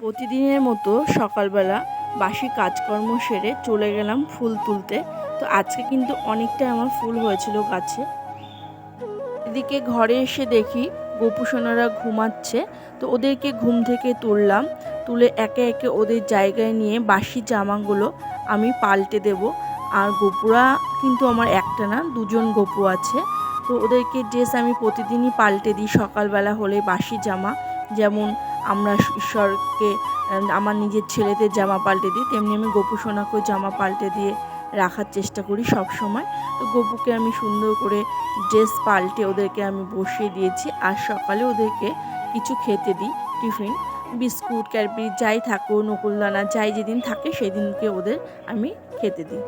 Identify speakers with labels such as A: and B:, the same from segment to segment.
A: প্রতিদিনের মতো সকালবেলা বাসি কাজকর্ম সেরে চলে গেলাম ফুল তুলতে। তো আজকে কিন্তু অনেকটাই আমার ফুল হয়েছিল গাছে। এদিকে ঘরে এসে দেখি গোপুসোনারা ঘুমাচ্ছে। তো ওদেরকে ঘুম থেকে তুললাম। তুলে একে একে ওদের জায়গায় নিয়ে বাসি জামাগুলো আমি পাল্টে দেব। আর গোপুরা কিন্তু আমার একটা না, দুজন গোপু আছে। তো ওদেরকে ড্রেস আমি প্রতিদিনই পাল্টে দিই সকালবেলা হলে বাসি জামা। যেমন আমরা ঈশ্বরকে আমার নিজের ছেলেদের জামা পাল্টে দিই, তেমনি আমি গোপু সোনাকেও জামা পাল্টে দিয়ে রাখার চেষ্টা করি সব সময় তো গোপুকে আমি সুন্দর করে ড্রেস পাল্টে ওদেরকে আমি বসিয়ে দিয়েছি আর সকালে ওদেরকে কিছু খেতে দিই, টিফিন, বিস্কুট, ক্যাডবেরি, যাই থাকো, নকুলদানা, যাই যেদিন থাকে সেদিনকে ওদের আমি খেতে দিই।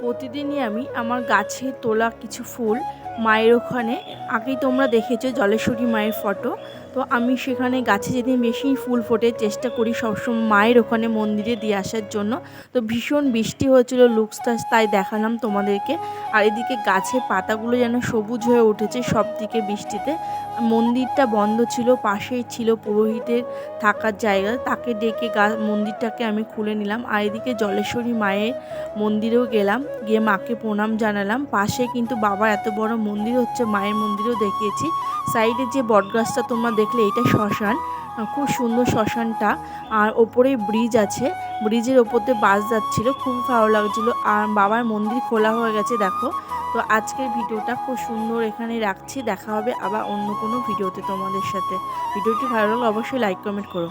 A: প্রতিদিনই আমি আমার গাছে তোলা কিছু ফুল মায়ের ওখানে। আগেই তোমরা দেখেছ জলেশ্বরী মায়ের ফটো তো আমি সেখানে গাছে যেদিন বেশি ফুল ফোটে চেষ্টা করি সবসময় মায়ের ওখানে মন্দিরে দিয়ে আসার জন্য। তো ভীষণ বৃষ্টি হয়েছিল লুকসটা তাই দেখালাম তোমাদেরকে। আর এদিকে গাছের পাতাগুলো যেন সবুজ হয়ে উঠেছে সব দিকে বৃষ্টিতে। মন্দিরটা বন্ধ ছিল, পাশেই ছিল পুরোহিতের থাকার জায়গা। তাকে ডেকে গা, মন্দিরটাকে আমি খুলে নিলাম। আর এদিকে জলেশ্বরী মায়ের মন্দিরেও গেলাম। গিয়ে মাকে প্রণাম জানালাম। পাশে কিন্তু বাবার এত বড় মন্দির হচ্ছে মায়ের মন্দিরও দেখিয়েছি। সাইডে যে বটগাছটা তোমরা দেখলে এটা শ্মশান। খুব সুন্দর শ্মশানটা। আর ওপরে ব্রিজ আছে। ব্রিজের ওপর দিয়ে বাস যাচ্ছিল, খুব ভালো লাগছিল। আর বাবার মন্দির খোলা হয়ে গেছে, দেখো। তো আজকের ভিডিওটা খুব সুন্দর এখানে রাখছি। দেখা হবে আবার অন্য কোনো ভিডিওতে তোমাদের সাথে। ভিডিওটি ভালো লাগলে অবশ্যই লাইক কমেন্ট করো।